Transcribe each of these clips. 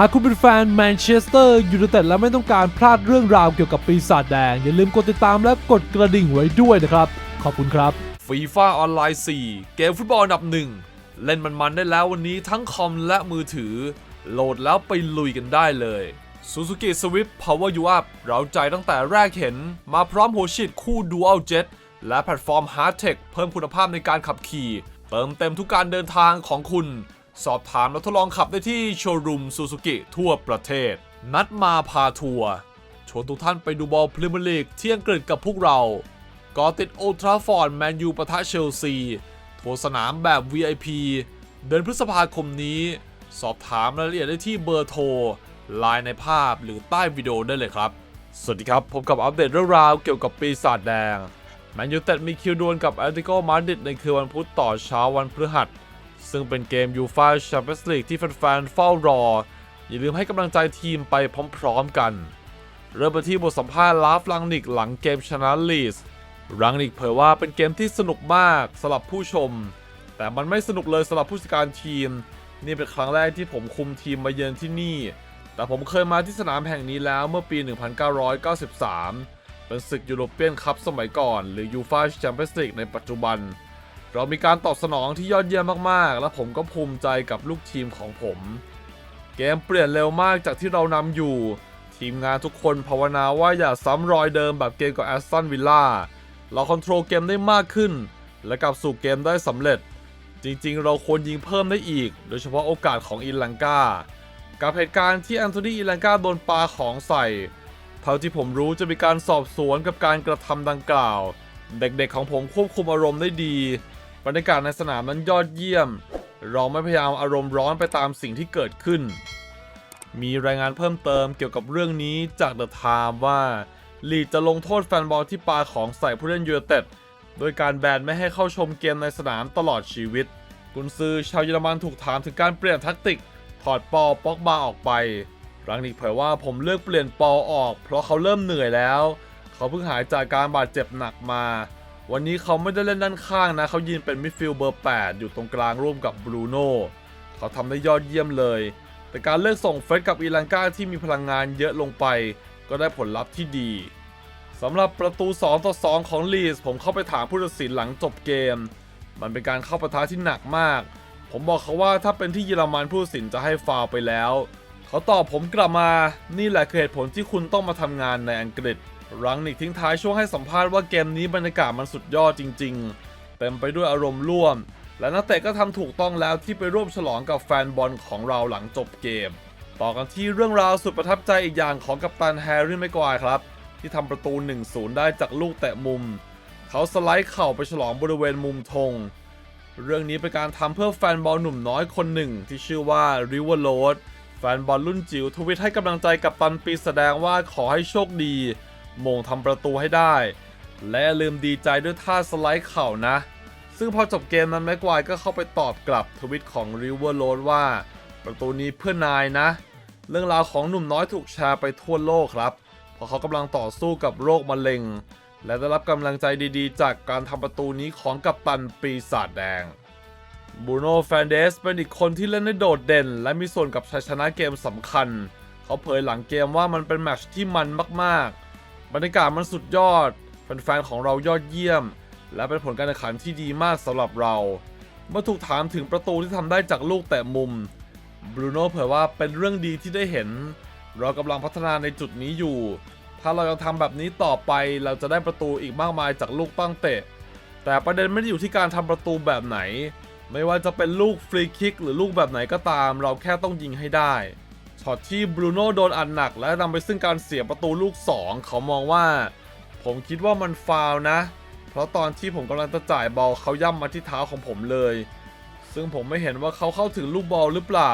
หากคุณเป็นแฟนแมนเชสเตอร์ยูไนเต็ดและไม่ต้องการพลาดเรื่องราวเกี่ยวกับปีศาจแดง อย่าลืมกดติดตามและกดกระดิ่งไว้ด้วยนะครับ ขอบคุณครับฟีฟ่าออนไลน์ 4 เกมฟุตบอลอันดับหนึ่งเล่นมันๆได้แล้ววันนี้ทั้งคอมและมือถือ โหลดแล้วไปลุยกันได้เลย Suzuki Swift Power You Up เราใจตั้งแต่แรกเห็น มาพร้อมหัวฉีดคู่ Dual Jet และแพลตฟอร์ม Hard Tech เพิ่มคุณภาพในการขับขี่ เติมเต็มทุกการเดินทางของคุณ สอบถามและทดลองขับได้ที่โชว์รูม Suzuki ทั่วประเทศ นัดมาพาทัวร์ชวนทุกท่านไปดูบอลพรีเมียร์ลีกที่อังกฤษกับพวกเรากอติดโอทราฟอร์ดแมนยูปะทะเชลซี ทัวร์สนามแบบ VIP เดือนพฤษภาคมนี้ สอบถามรายละเอียดได้ที่เบอร์โทรไลน์ในภาพหรือใต้วิดีโอได้เลยครับ สวัสดีครับผมกับอัปเดตเรื่องราวเกี่ยวกับปีศาจแดงแมนยูเต็ดมีคิวดวลกับแอตติโกมาดริดในคืนวันพุธต่อเช้าวันพฤหัส ซึ่งเป็นเกมยูฟาแชมเปี้ยนส์ลีกที่แฟนๆเฝ้ารอ อย่าลืมให้กำลังใจทีมไปพร้อมๆกัน เริ่มไปที่บทสัมภาษณ์ลาฟลังนิกหลังเกมชนะลีสรังนิกเผยว่าเป็นเกมที่สนุกมากสำหรับผู้ชม แต่มันไม่สนุกเลยสำหรับผู้จัดการทีม นี่เป็นครั้งแรกที่ผมคุมทีมมาเยือนที่นี่ แต่ผมเคยมาที่สนามแห่งนี้แล้วเมื่อปี 1993 เป็นศึกยูโรเปียนคัพสมัยก่อน หรือยูฟาแชมเปี้ยนส์ลีกในปัจจุบัน เรามีการตอบสนองที่ยอดเยี่ยมมากๆ และผมก็ภูมิใจกับลูกทีมของผม เกมเปลี่ยนเร็วมากจากที่เรานำอยู่ ทีมงานทุกคนภาวนาว่าอย่าซ้ำรอยเดิมแบบเกมกับแอสตันวิลล่าเราคอนโทรลเกมได้มากขึ้น และกลับสู่เกมได้สำเร็จ จริงๆ เราควรยิงเพิ่มได้อีก โดยเฉพาะโอกาสของอินลังกากับเหตุการณ์ที่แอนโทนีอินลังกาโดนปาของใส่ เท่าที่ผมรู้จะมีการสอบสวนกับการกระทำดังกล่าว เด็กๆของผมควบคุมอารมณ์ได้ดี บรรยากาศในสนามนั้นยอดเยี่ยม เราไม่พยายามอารมณ์ร้อนไปตามสิ่งที่เกิดขึ้น มีรายงานเพิ่มเติมเกี่ยวกับเรื่องนี้จากเดอะไทม์ว่าลีดจะลงโทษแฟนบอลที่ปาของใส่ผู้เล่นยูไนเต็ดโดยการแบนไม่ให้เข้าชมเกมในสนามตลอดชีวิต กุนซือชาวเยอรมันถูกถามถึงการเปลี่ยนแทักติก ถอดปอลป็อกบาออกไปรังนิกเผยว่าผมเลือกเปลี่ยนปอลออก เพราะเขาเริ่มเหนื่อยแล้ว เขาเพิ่งหายจากการบาดเจ็บหนักมา วันนี้เขาไม่ได้เล่นด้านข้างนะ เขายืนเป็นมิดฟิลด์เบอร์ 8 อยู่ตรงกลางร่วมกับบรูโน่เขาทำได้ยอดเยี่ยมเลย แต่การเลือกส่งเฟรดกับอีลังกาที่มีพลังงานเยอะลงไป ก็ได้ผลลัพธ์ที่ดีสำหรับประตู 2 ต่อ 2 ของลีสผมเข้าไปถามผู้ตัดสินหลังจบเกม มันเป็นการเข้าปะทะที่หนักมาก ผมบอกเขาว่าถ้าเป็นที่เยอรมันผู้ตัดสินจะให้ฟาวไปแล้ว เขาตอบผมกลับมา นี่แหละคือเหตุผลที่คุณต้องมาทำงานในอังกฤษ รังนิกทิ้งท้ายช่วงให้สัมภาษณ์ว่าเกมนี้บรรยากาศมันสุดยอดจริง ๆ เต็มไปด้วยอารมณ์ร่วม และนักเตะก็ทำถูกต้องแล้วที่ไปร่วมฉลองกับแฟนบอลของเราหลังจบเกม ต่อกันที่เรื่องราวสุดประทับใจอีกอย่างของกัปตันแฮร์รี่แม็กควายครับ ที่ทำประตู 1-0 ได้จากลูกแตะมุม เขาสไลด์เข่าไปฉลองบริเวณมุมธงเรื่องนี้เป็นการทำเพื่อแฟนบอลหนุ่มน้อยคนหนึ่งที่ชื่อว่าริเวอร์โรดแฟนบอลรุ่นจิ๋วทวิตให้กำลังใจกับตันปีแสดงว่าขอให้โชคดี มงทำประตูให้ได้ และลืมดีใจด้วยท่าสไลด์เข่านะ ซึ่งพอจบเกมนั้นแม็กควายก็เข้าไปตอบกลับทวิตของริเวอร์โรดว่า ประตูนี้เพื่อนายนะ เรื่องราวของหนุ่มน้อยถูกแชร์ไปทั่วโลกครับเพราะเขากำลังต่อสู้กับโรคมะเร็ง และได้รับกำลังใจดีๆ จากการทำประตูนี้ของกัปตันปีศาจแดงบูโน่แฟนเดสเป็นอีกคนที่เล่นได้โดดเด่น และมีส่วนกับชัยชนะเกมสำคัญ เขาเผยหลังเกมว่ามันเป็นแมตช์ที่มันมากๆ บรรยากาศมันสุดยอดแฟนๆของเรายอดเยี่ยม และเป็นผลการแข่งขันที่ดีมากสำหรับเรา เมื่อถูกถามถึงประตูที่ทำได้จากลูกแตะมุมบรูโน่เผยว่าเป็นเรื่องดีที่ได้เห็น เรากำลังพัฒนาในจุดนี้อยู่ ถ้าเรายังทำแบบนี้ต่อไปเราจะได้ประตูอีกมากมายจากลูกตั้งเตะ แต่ประเด็นไม่ได้อยู่ที่การทำประตูแบบไหน ไม่ว่าจะเป็นลูกฟรีคิกหรือลูกแบบไหนก็ตาม เราแค่ต้องยิงให้ได้ ช็อตที่บรูโน่โดนอัดหนัก และนำไปซึ่งการเสียประตูลูก 2 เขามองว่า ผมคิดว่ามันฟาวนะ เพราะตอนที่ผมกำลังจะจ่ายบอลเขาย่ำมาที่เท้าของผมเลย ซึ่งผมไม่เห็นว่าเขาเข้าถึงลูกบอลหรือเปล่า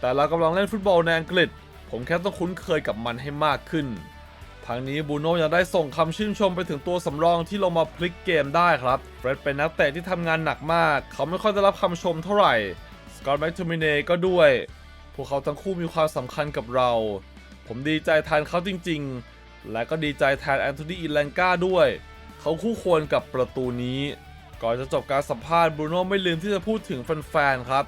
แต่เรากำลังเล่นฟุตบอลในอังกฤษ ผมแค่ต้องคุ้นเคยกับมันให้มากขึ้นทางนี้บูโน่ยังได้ส่งคำชื่นชมไปถึงตัวสำรองที่ลงมาพลิกเกมได้ครับเฟร็ดเป็นนักเตะที่ทำงานหนักมาก เขาไม่ค่อยได้รับคำชมเท่าไหร่สกอตแม็กทูมิเน่ก็ด้วย พวกเขาทั้งคู่มีความสำคัญกับเรา ผมดีใจแทนเขาจริงๆ และก็ดีใจแทนแอนโทนีอินแลงกาด้วย เขาคู่ควรกับประตูนี้ ก่อนจะจบการสัมภาษณ์บรูโน่ไม่ลืมที่จะพูดถึงแฟนๆ ครับ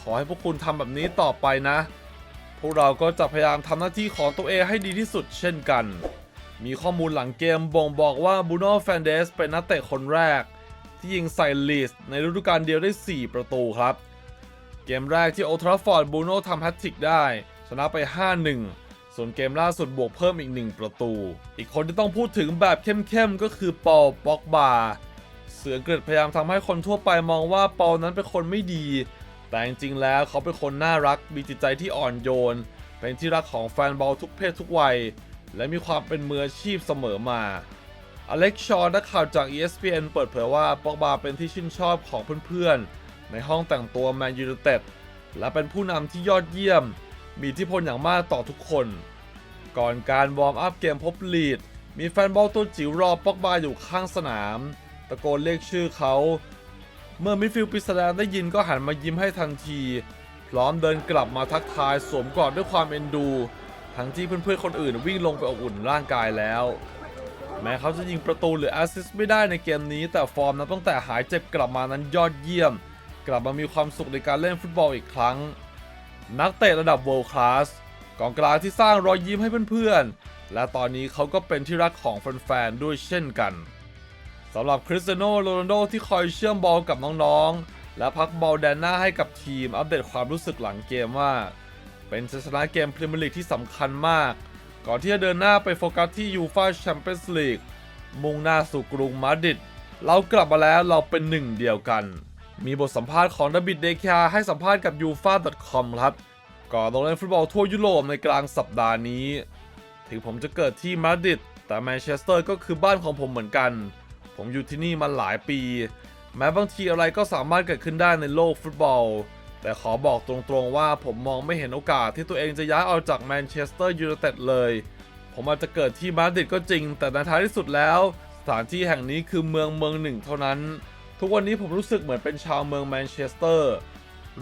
ขอให้พวกคุณทำแบบนี้ต่อไปนะ พวกเราก็จะพยายามทำหน้าที่ของตัวเองให้ดีที่สุดเช่นกัน มีข้อมูลหลังเกมบ่งบอกว่าบูโน่แฟนเดสเป็นนักเตะคนแรก ที่ยิงใส่ลีสในฤดูกาลเดียวได้ 4 ประตูครับ เกมแรกที่โอทราฟอร์ดบูโน่ทำแฮตทริกได้ ชนะไป 5-1 ส่วนเกมล่าสุดบวกเพิ่มอีก 1 ประตู อีกคนที่ต้องพูดถึงแบบเข้มๆ ก็คือปอลป็อกบาเสือเกริดพยายามทำให้คนทั่วไปมองว่าปอลนั้นเป็นคนไม่ดี แต่จริงๆแล้วเขาเป็นคนน่ารักมีจิตใจที่อ่อนโยน เป็นที่รักของแฟนบอลทุกเพศทุกวัย และมีความเป็นมืออาชีพเสมอมาอเล็กชอนักข่าวจาก ESPN เปิดเผยว่าป็อกบาเป็นที่ชื่นชอบของเพื่อนๆ ในห้องแต่งตัวแมนยู i นเต็ดและเป็นผู้นำที่ยอดเยี่ยม มีทธิพลอย่างมากต่อทุกคน ก่อนการวอร์มอัพเกมพบลีด มีแฟนบอลตัวจิ๋วรอปอกบาอยู่ข้างสนาม ตะโกนเรียกชื่อเขา เมื่อมิฟิลด์ปริศนาได้ยินก็หันมายิ้มให้ทันที พร้อมเดินกลับมาทักทายสวมกอดด้วยความเอ็นดู ทั้งที่เพื่อนๆคนอื่นวิ่งลงไปอบอุ่นร่างกายแล้ว แม้เขาจะยิงประตูหรือแอสซิสต์ไม่ได้ในเกมนี้ แต่ฟอร์มนับตั้งแต่หายเจ็บกลับมานั้นยอดเยี่ยม กลับมามีความสุขในการเล่นฟุตบอลอีกครั้ง นักเตะระดับ world class กองกลางที่สร้างรอยยิ้มให้เพื่อนๆ และตอนนี้เขาก็เป็นที่รักของแฟนๆ ด้วยเช่นกันสำหรับคริสเตียโนโรนัลโดที่คอยเชื่อมบอลกับน้องๆ และพักบอลแดนหน้าให้กับทีมอัปเดตความรู้สึกหลังเกมว่า เป็นชัยชนะเกมพรีเมียร์ลีกที่สำคัญมาก ก่อนที่จะเดินหน้าไปโฟกัสที่ยูฟาแชมเปี้ยนส์ลีกมุ่งหน้าสู่กรุงมาดริดเรากลับมาแล้วเราเป็นหนึ่งเดียวกัน มีบทสัมภาษณ์ของดาบิดเดคาให้สัมภาษณ์กับ u f a c o m ครับ ก่อนลงเล่นฟุตบอลทั่วยุโรปในกลางสัปดาห์นี้ ถึงผมจะเกิดที่มาดริดแต่แมนเชสเตอร์ก็คือบ้านของผมเหมือนกัน ผมอยู่ที่นี่มาหลายปี แม้บางทีอะไรก็สามารถเกิดขึ้นได้ในโลกฟุตบอล แต่ขอบอกตรงๆว่าผมมองไม่เห็นโอกาสที่ตัวเองจะย้ายออกจากแมนเชสเตอร์ยูไนเต็ดเลย ผมอาจจะเกิดที่มาดริดก็จริง แต่ในท้ายที่สุดแล้ว สถานที่แห่งนี้คือเมืองเมืองหนึ่งเท่านั้น ทุกวันนี้ผมรู้สึกเหมือนเป็นชาวเมืองแมนเชสเตอร์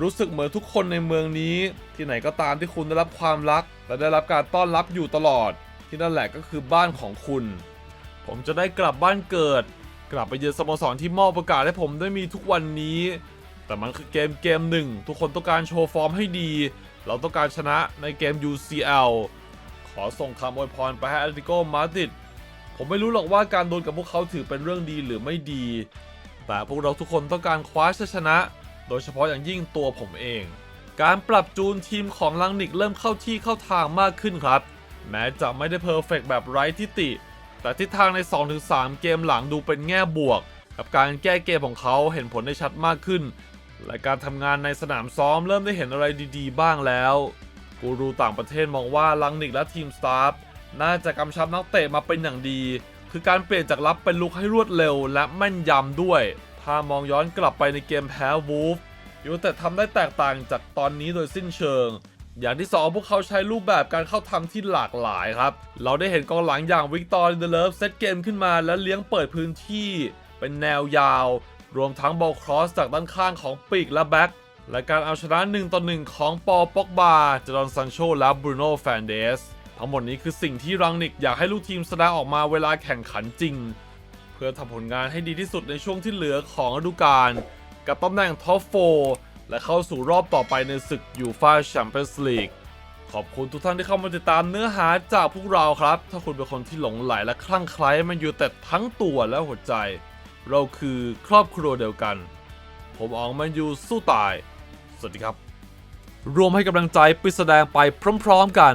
รู้สึกเหมือนทุกคนในเมืองนี้ ที่ไหนก็ตามที่คุณได้รับความรัก และได้รับการต้อนรับอยู่ตลอด ที่นั่นแหละก็คือบ้านของคุณ ผมจะได้กลับบ้านเกิด กลับไปเยือนสโมสรที่มอบโอกาสให้ผมได้มีทุกวันนี้ แต่มันคือเกมเกมหนึ่งทุกคนต้องการโชว์ฟอร์มให้ดี เราต้องการชนะในเกม UCL ขอส่งคำอวยพรไปให้อตเลติโกมาดริดผมไม่รู้หรอกว่าการโดนกับพวกเขาถือเป็นเรื่องดีหรือไม่ดี แต่พวกเราทุกคนต้องการคว้าชัยชนะ โดยเฉพาะอย่างยิ่งตัวผมเอง การปรับจูนทีมของลังนิกเริ่มเข้าที่เข้าทางมากขึ้นครับ แม้จะไม่ได้เพอร์เฟกแบบไร้ทิฏฐิแต่ทิศทางใน 2-3 เกมหลังดูเป็นแง่บวก กับการแก้เกมของเขาเห็นผลได้ชัดมากขึ้น และการทำงานในสนามซ้อมเริ่มได้เห็นอะไรดีๆ บ้างแล้วกูรูต่างประเทศมองว่าลังนิกและทีมสตาฟน่าจะกำชับนักเตะมาเป็นอย่างดี คือการเปลี่ยนจากรับเป็นลุกให้รวดเร็วและแม่นยำด้วย ถ้ามองย้อนกลับไปในเกมแพ้วูฟยูแต่ทำได้แตกต่างจากตอนนี้โดยสิ้นเชิง อย่างที่สองพวกเขาใช้รูปแบบการเข้าทำที่หลากหลายครับ เราได้เห็นกองหลังอย่างวิกตอร์ลินเดเลฟเซตเกมขึ้นมาและเลี้ยงเปิดพื้นที่ เป็นแนวยาว รวมทั้งบอลครอสจากด้านข้างของปีกและแบ็คและการเอาชนะ1ต่อ1ของปอป็อกบาจอร์นซันโชและบรูโน่แฟนเดส ทั้งหมดนี้คือสิ่งที่รังนิกอยากให้ลูกทีมแสดงออกมาเวลาแข่งขันจริง เพื่อทำผลงานให้ดีที่สุดในช่วงที่เหลือของฤดูกาลกับตำแหน่งท็อปโฟและเข้าสู่รอบต่อไปในศึกยูฟาแชมเปี้ยนส์ลีกขอบคุณทุกท่านที่เข้ามาติดตามเนื้อหาจากพวกเราครับ ถ้าคุณเป็นคนที่หลงไหลและคลั่งไคล้แมันยูแต่ทั้งตัวและหัวใจ เราคือครอบครัวเดียวกัน ผมอองแมันยูสู้ตาย สวัสดีครับ รวมให้กำลังใจไปแสดงไปพร้อม ๆ กัน